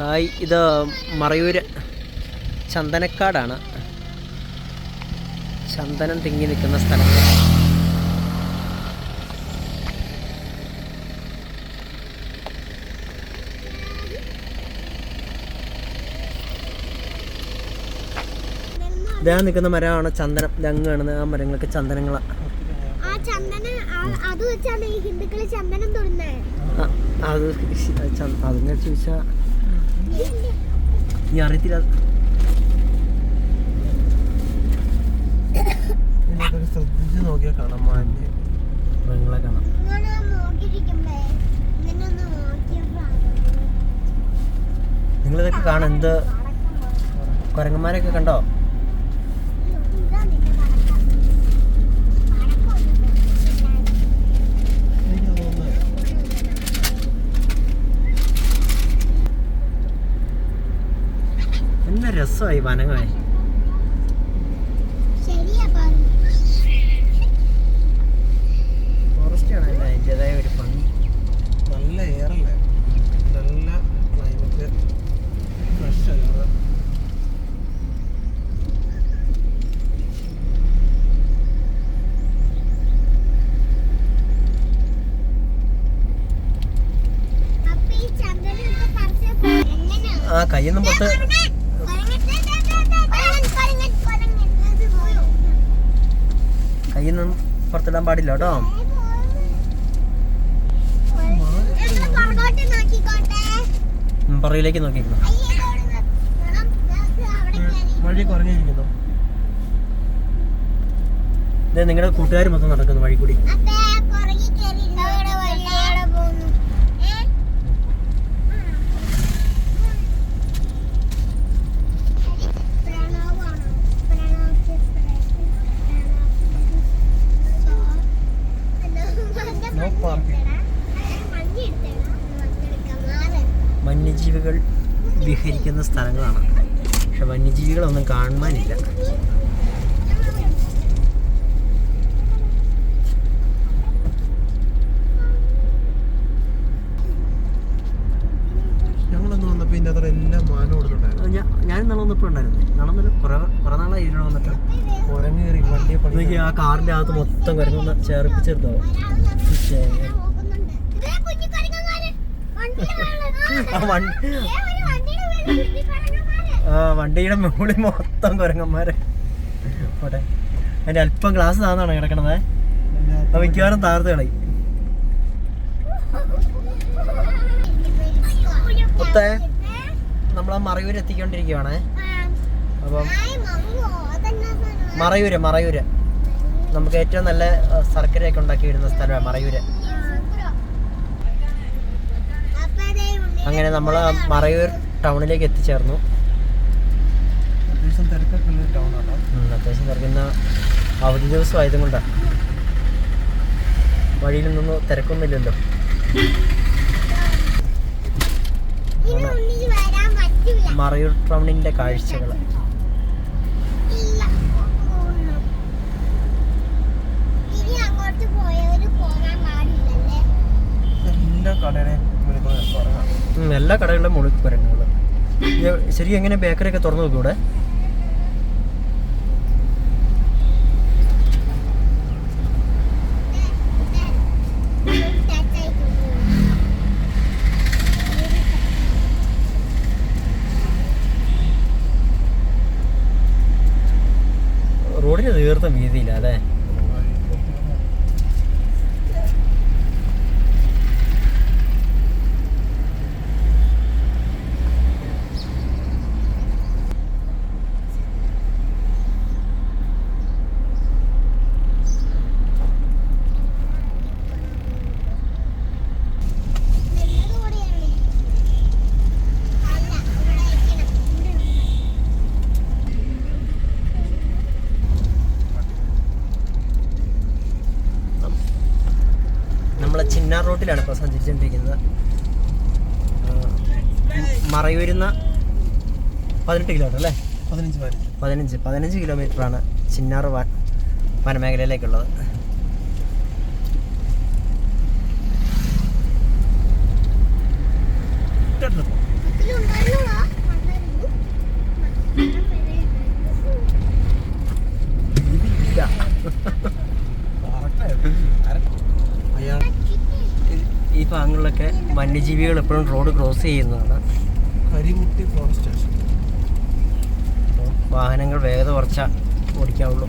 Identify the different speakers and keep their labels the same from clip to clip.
Speaker 1: Hi ഇത് മറയൂര് ചന്ദനക്കാടാണ്. ചന്ദനം തിങ്ങി നിൽക്കുന്ന സ്ഥലം ഇതാ നിൽക്കുന്ന മരമാണ് ചന്ദനം. ഇതങ്ങ് കാണുന്ന ആ മരങ്ങളൊക്കെ ചന്ദനങ്ങളാണ്
Speaker 2: അത്
Speaker 1: ചോദിച്ചാ? ചോദിച്ചാൽ നീ അറിയത്തില്ല.
Speaker 3: retirar. ശ്രദ്ധിച്ച് നോക്കിയാൽ കാണാം.
Speaker 1: മൃഗങ്ങളെ നിങ്ങളിതൊക്കെ കാണാം എന്ത് കുരങ്ങന്മാരെയൊക്കെ കണ്ടോ? രസമായി വനങ്ങളെ.
Speaker 2: ശരിയാ
Speaker 1: ആണ് അല്ലേ അതിന്റെതായ ഒരു ഭംഗി.
Speaker 3: നല്ല എയറല്ലേ ക്ലൈമറ്റ് ഫ്രഷ്
Speaker 1: ആ കയ്യൊന്നും പൊട്ട്
Speaker 2: കുരങ്ങൻ, കുരങ്ങൻ, കുരങ്ങൻ. അത് പോയോ?
Speaker 1: കയ്യൊന്നും പുറത്തിടാൻ പാടില്ല കേട്ടോ. പുറകിലേക്ക് നോക്കിയിരുന്നു.
Speaker 3: വഴി കുറഞ്ഞിരിക്കുന്നു.
Speaker 1: നിങ്ങളുടെ കൂട്ടുകാർ മൊത്തം നടക്കുന്നു വഴി കൂടി
Speaker 3: ഇതിന്റെ അത്ര എല്ലാം മാനം കൊടുത്തിട്ടുണ്ടായിരുന്നു
Speaker 1: ഞാൻ ഞാൻ നാളെ വന്നപ്പോൾ ഉണ്ടായിരുന്നു നാളെ കുറേ കുറേ നാളായി ഇതിനോട് വന്നിട്ട്
Speaker 3: കുരങ്ങ് കയറി വണ്ടിയെ
Speaker 1: നോക്കി ആ കാറിന്റെ അകത്ത് മൊത്തം കുരങ്ങൊന്ന് ചേർപ്പിച്ചെടുത്തോ
Speaker 2: നോക്കുന്നുണ്ട്. ഇതേ കുഞ്ഞി കുരങ്ങന്മാര്. വണ്ടിയിലാണ്.
Speaker 1: ആ
Speaker 2: വണ്ടിയുടെ കുഞ്ഞി കുരങ്ങന്മാര്.
Speaker 1: ആ വണ്ടിയുടെ മുകളിൽ മൊത്തം കുരങ്ങന്മാരെ പോട്ടെ അതിന്റെ അല്പം ഗ്ലാസ് താന്നാണ് കിടക്കണത് അപ്പോൾ മിക്കവാറും താർത്ത് കളയും മുത്തേ നമ്മൾ മറയൂർ എത്തിക്കൊണ്ടിരിക്കുവാണ്. അപ്പം? മറയൂര് മറയൂര്. നമുക്ക് ഏറ്റവും നല്ല ശർക്കരയൊക്കെ ഉണ്ടാക്കി വരുന്ന സ്ഥലമാണ് മറയൂര്. അങ്ങനെ നമ്മൾ മറയൂർ ടൗണിലേക്ക് എത്തിച്ചേർന്നു.
Speaker 3: അത്യാവശ്യം
Speaker 1: തിരക്കുന്ന അവധി ദിവസം ആയതുകൊണ്ടാണ് വഴിയിൽ നിന്ന് തിരക്കൊന്നുമില്ലല്ലോ. മറയൂർ ടൗണിന്റെ കാഴ്ചകൾ
Speaker 3: എല്ലാ
Speaker 1: കടകളിലും കടകളുടെ മുകളിൽ ശരി എങ്ങനെ ബേക്കറി ഒക്കെ തുറന്നു നോക്കൂടെ റോഡിന് വീതിയില്ല അല്ലേ നമ്മളെ ചിന്നാർ റോട്ടിലാണ് ഇപ്പോൾ സഞ്ചരിച്ചുകൊണ്ടിരിക്കുന്നത്. മറയൂരുന്ന പതിനെട്ട് കിലോമീറ്റർ അല്ലേ?
Speaker 3: പതിനഞ്ച് പതിനഞ്ച്.
Speaker 1: പതിനഞ്ച് കിലോമീറ്ററാണ് ചിന്നാർ വനമേഖലയിലേക്കുള്ളത്. വന്യജീവികൾ എപ്പോഴും റോഡ് ക്രോസ് ചെയ്യുന്നതാണ്.
Speaker 3: Karimutti forest station.
Speaker 1: വാഹനങ്ങൾ വേഗത കുറച്ച ഓടിക്കാവുള്ളൂ.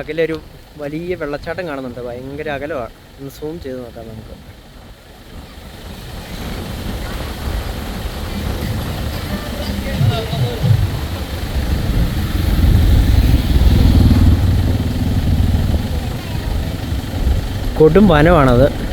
Speaker 1: അകലെ ഒരു വലിയ വെള്ളച്ചാട്ടം കാണുന്നുണ്ട്. ഭയങ്കര അകലമാണ് ഒന്ന് സൂം ചെയ്ത് നോക്കാം നമുക്ക്. കൊടും വനമാണത്.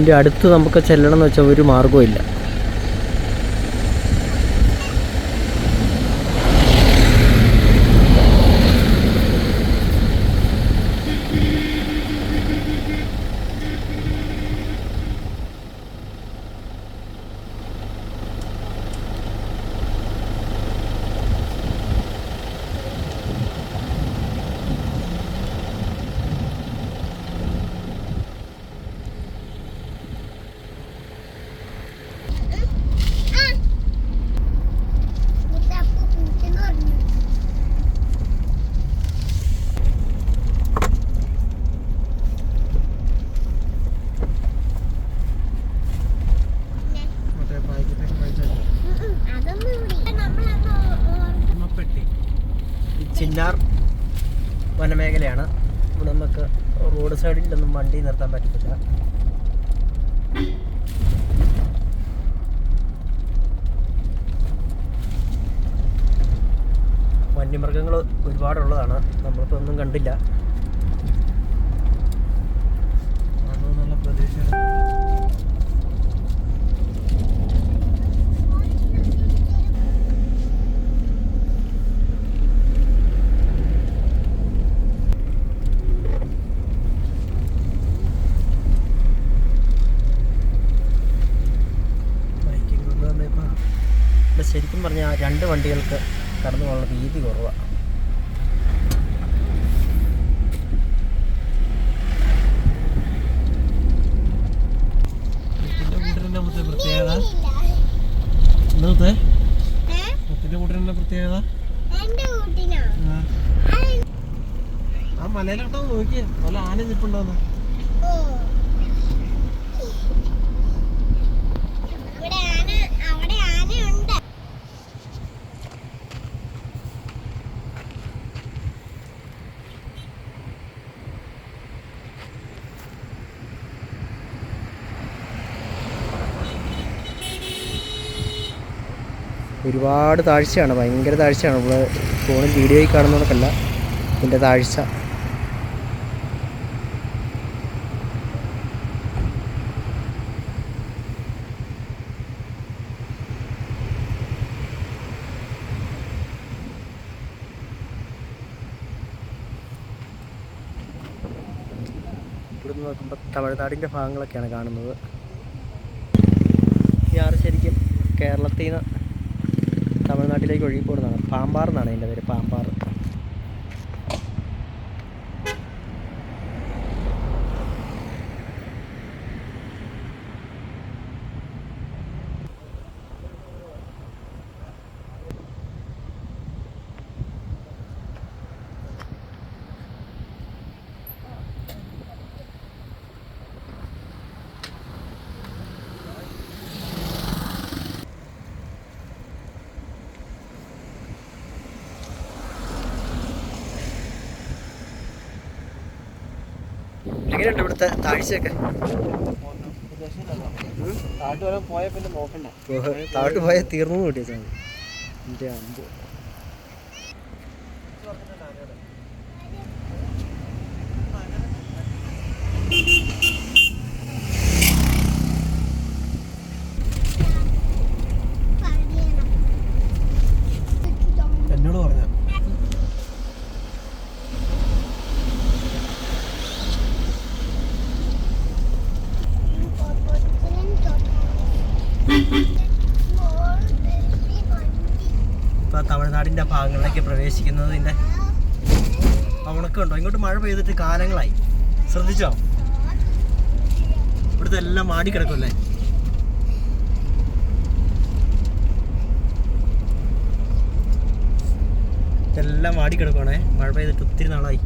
Speaker 1: അതിന്റെ അടുത്ത് നമുക്ക് ചെല്ലണം എന്ന് വെച്ചാൽ ഒരു മാർഗവും ഇല്ല
Speaker 2: മുത്തപ്പൂ കൂട്ടെന്ന് പറഞ്ഞു
Speaker 3: മറ്റേ പാക്കറ്റൊക്കെ വാങ്ങിച്ചാൽ
Speaker 2: അതൊന്നും ഇവിടെ നമ്മളന്ന്
Speaker 3: ഉമ്മപ്പെട്ടി
Speaker 1: ഈ ചിന്നാർ വനമേഖലയാണ് ഇവിടെ നമുക്ക് റോഡ് സൈഡിലൊന്നും വണ്ടി നിർത്താൻ പറ്റത്തില്ല. വന്യമൃഗങ്ങൾ ഒരുപാടുള്ളതാണ്. നമ്മളിപ്പോൾ ഒന്നും കണ്ടില്ല.
Speaker 3: ആണെന്നുള്ള പ്രതീക്ഷ ബൈക്കിംഗ് കൊണ്ടുവന്നപ്പോൾ
Speaker 1: ഇവിടെ ശരിക്കും പറഞ്ഞാൽ രണ്ട് വണ്ടികൾക്ക് കടന്നു പോകാനുള്ള വീതി കുറവാണ്
Speaker 3: പ്രത്യേകത? കൂട്ടിന്റെ പ്രത്യേകത. ആ. മലയിലോട്ടോ നോക്കിയേ. നല്ല ആന നിപ്പുണ്ടോന്ന്
Speaker 2: ഓ അവിടെ ആന അവിടെ ആനയുണ്ട്
Speaker 1: ഒരുപാട് താഴ്ചയാണ് ഭയങ്കര താഴ്ചയാണ്. നമ്മൾ ഫോണിൽ വീഡിയോയിൽ കാണുന്നതൊക്കെയല്ല ഇതിന്റെ താഴ്ച. തമിഴ്നാടിന്റെ ഭാഗങ്ങളൊക്കെയാണ് കാണുന്നത്. ഞാറ് ശരിക്കും കേരളത്തിൽ നിന്ന് തമിഴ്നാട്ടിലേക്ക് ഒഴുകി പോകുന്നതാണ് പാമ്പാർ എന്നാണ് എന്റെ പേര് പാമ്പാർ. എങ്ങനെയുണ്ട് ഇവിടുത്തെ താഴ്ചയൊക്കെ?
Speaker 3: താട്ട് വരെ പോയ പിന്നെ നോക്കണ്ട.
Speaker 1: താഴോട്ട് പോയാൽ തീർന്നു കിട്ടിയ എന്റെ അമ്പ്
Speaker 2: പറയണം
Speaker 1: ഇപ്പോൾ തമിഴ്നാടിന്റെ ഭാഗങ്ങളിലേക്ക് പ്രവേശിക്കുന്നതിന്റെ ഉണക്കമുണ്ടോ ഇങ്ങോട്ട് മഴ പെയ്തിട്ട് കാലങ്ങളായി. ശ്രദ്ധിച്ചോ? ഇവിടുത്തെ എല്ലാം മാടി കിടക്കുമല്ലേ എല്ലാം മാടി കിടക്കുവാണേ മഴ പെയ്തിട്ട് ഒത്തിരി നാളായി.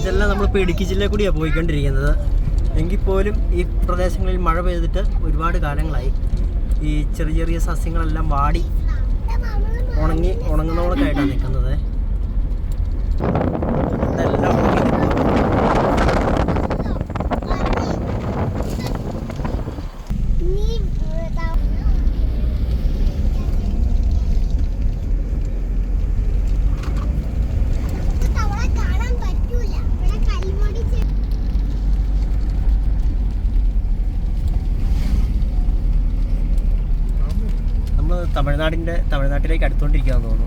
Speaker 1: ഇതെല്ലാം നമ്മളിപ്പോൾ ഇടുക്കി ജില്ലയിൽ കൂടിയാണ് പോയിക്കൊണ്ടിരിക്കുന്നത്. എങ്കിൽ പോലും ഈ പ്രദേശങ്ങളിൽ മഴ പെയ്തിട്ട് ഒരുപാട് കാലങ്ങളായി. ഈ ചെറിയ ചെറിയ സസ്യങ്ങളെല്ലാം വാടി ഉണങ്ങി ഉണങ്ങുന്നവർക്കായിട്ടാണ് നിൽക്കുന്നത് ഇതെല്ലാം ഉണങ്ങി നിൽക്കുക.
Speaker 2: നീ ഏതാ? നമുക്ക് തവള കാണാൻ പറ്റൂല ഇവിടെ കൽമടി ചെ-
Speaker 1: നമ്മൾ തമിഴ്നാടിന്റെ തമിഴ്നാട്ടിലേക്ക് അടുത്തുകൊണ്ടിരിക്കുകയെന്ന് തോന്നുന്നു.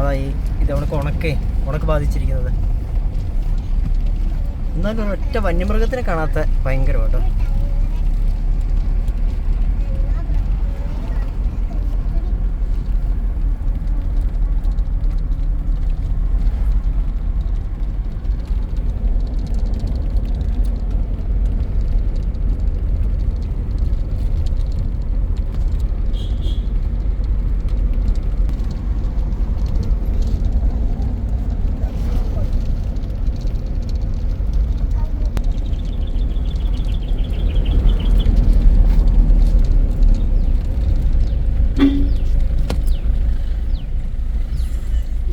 Speaker 1: അതായി അവിടെ ഉണക്കേ ഉണക്ക് ബാധിച്ചിരിക്കുന്നത്. എന്നാലും ഒരൊറ്റ വന്യമൃഗത്തിനെ കാണാത്ത ഭയങ്കര കേട്ടോ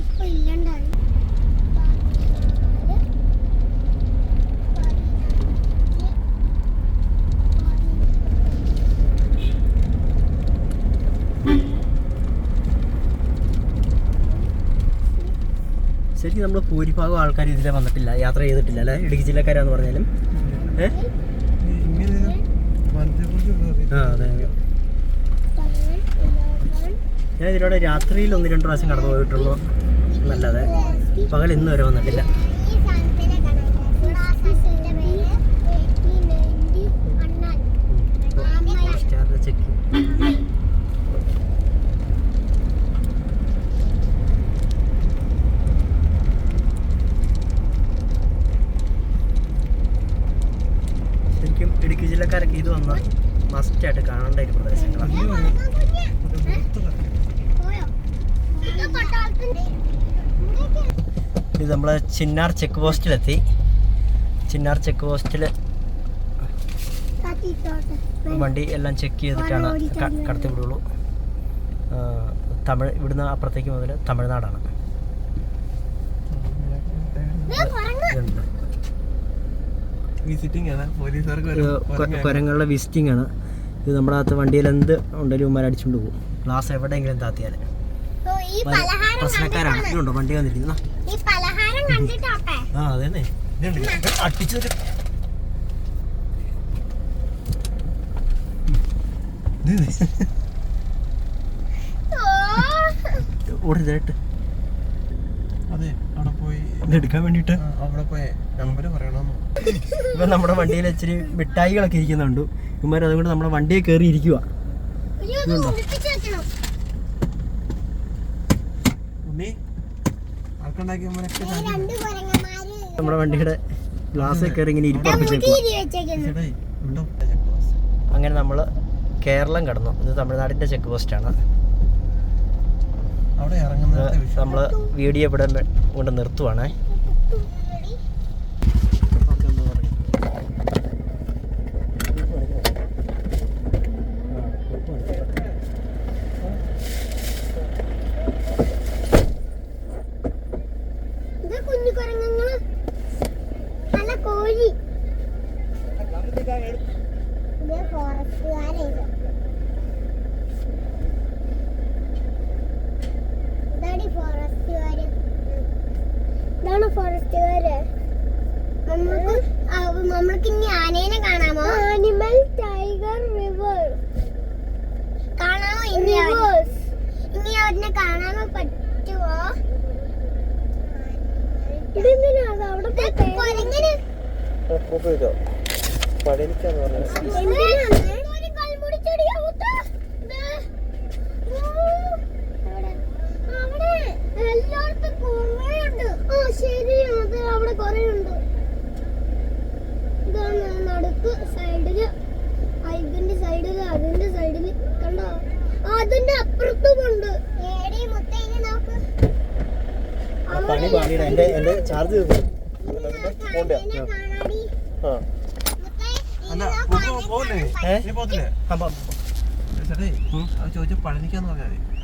Speaker 2: ഇപ്പൊ ഇല്ലണ്ടായി
Speaker 1: ശരിക്കും നമ്മൾ ഭൂരിഭാഗം ആൾക്കാർ ഇതിലെ വന്നിട്ടില്ല. യാത്ര ചെയ്തിട്ടില്ല അല്ലേ? ഇടുക്കി ജില്ലക്കാരാന്ന് പറഞ്ഞാലും. ഞാൻ ഇതിലൂടെ രാത്രിയിൽ ഒന്ന് രണ്ട് പ്രാവശ്യം കടന്നു പോയിട്ടുള്ളൂ എന്നല്ലാതെ പകൽ ഇന്ന് വരെ വന്നിട്ടില്ല
Speaker 2: ഈ സാധനത്തിനെ കാണാൻ സാധനത്തിന്റെ പേര് അണ്ണാൻ
Speaker 1: സ്റ്റാറിന്റെ ചെക്ക് ശരിക്കും ഇടുക്കി ജില്ലക്കാരൊക്കെ ഇത് വന്ന മസ്റ്റായിട്ട് കാണേണ്ട ഒരു പ്രദേശങ്ങളാണ്.
Speaker 2: പോയോ ഇത്
Speaker 1: നമ്മളെ നമ്മൾ ചിന്നാർ ചെക്ക് പോസ്റ്റിലെത്തി. ചിന്നാർ ചെക്ക് പോസ്റ്റിൽ വണ്ടി എല്ലാം ചെക്ക് ചെയ്തിട്ടാണ് കടത്തി വിടുള്ളൂ. തമിഴ് ഇവിടുന്ന് അപ്പുറത്തേക്ക് മുതൽ തമിഴ്നാടാണ്.
Speaker 3: വിസിറ്റിംഗ് ആണ്. പോലീസുകാർക്ക്
Speaker 1: കുരങ്ങളുടെ വിസിറ്റിംഗ് ആണ്. ഇത് നമ്മുടെ അകത്ത് വണ്ടിയിൽ എന്ത് ഉണ്ടെങ്കിലും ഉമ്മാർ അടിച്ചുകൊണ്ട് പോകും. ഗ്ലാസ് എവിടെയെങ്കിലും താത്തിയാൽ പ്രശ്നക്കാരാണ്. ഇതുണ്ടോ? വണ്ടി വന്നിരിക്കുന്ന. ആ അതന്നെ. ഇതുണ്ട്. ഓടരുതായിട്ട്
Speaker 3: അതെ അവിടെ പോയി
Speaker 1: ഇതെടുക്കാൻ
Speaker 3: വേണ്ടിട്ട് അവിടെ പോയി നമ്പർ പറയണമെന്ന്
Speaker 1: ഇപ്പൊ നമ്മുടെ വണ്ടിയിൽ ഇച്ചിരി മിഠായികളൊക്കെ ഇരിക്കുന്നുണ്ട്. ഇവന്മാർ അതുകൊണ്ട് നമ്മുടെ വണ്ടിയെ കയറി ഇരിക്കുക നമ്മുടെ വണ്ടിയുടെ ഗ്ലാസ് കയറി ഇങ്ങനെ
Speaker 3: ഉണ്ടോ?
Speaker 1: അങ്ങനെ നമ്മൾ കേരളം കടന്നു. ഇത് തമിഴ്നാടിന്റെ ചെക്ക്
Speaker 3: പോസ്റ്റ് വിഷയം
Speaker 1: നമ്മൾ വീഡിയോ ഇവിടെ കൊണ്ട് നിർത്തുവാണേ.
Speaker 2: അവനെ കാണാൻ പറ്റുമോ അവിടെ
Speaker 4: പണിക്കാന്ന്
Speaker 5: പറഞ്ഞു പണി പാടിയുടെ എന്റെ എന്റെ ചാർജ്
Speaker 3: അല്ല പോകില്ലേ പോകത്തില്ലേ ചോദിച്ചു പഴനിക്കാന്ന് പറഞ്ഞാൽ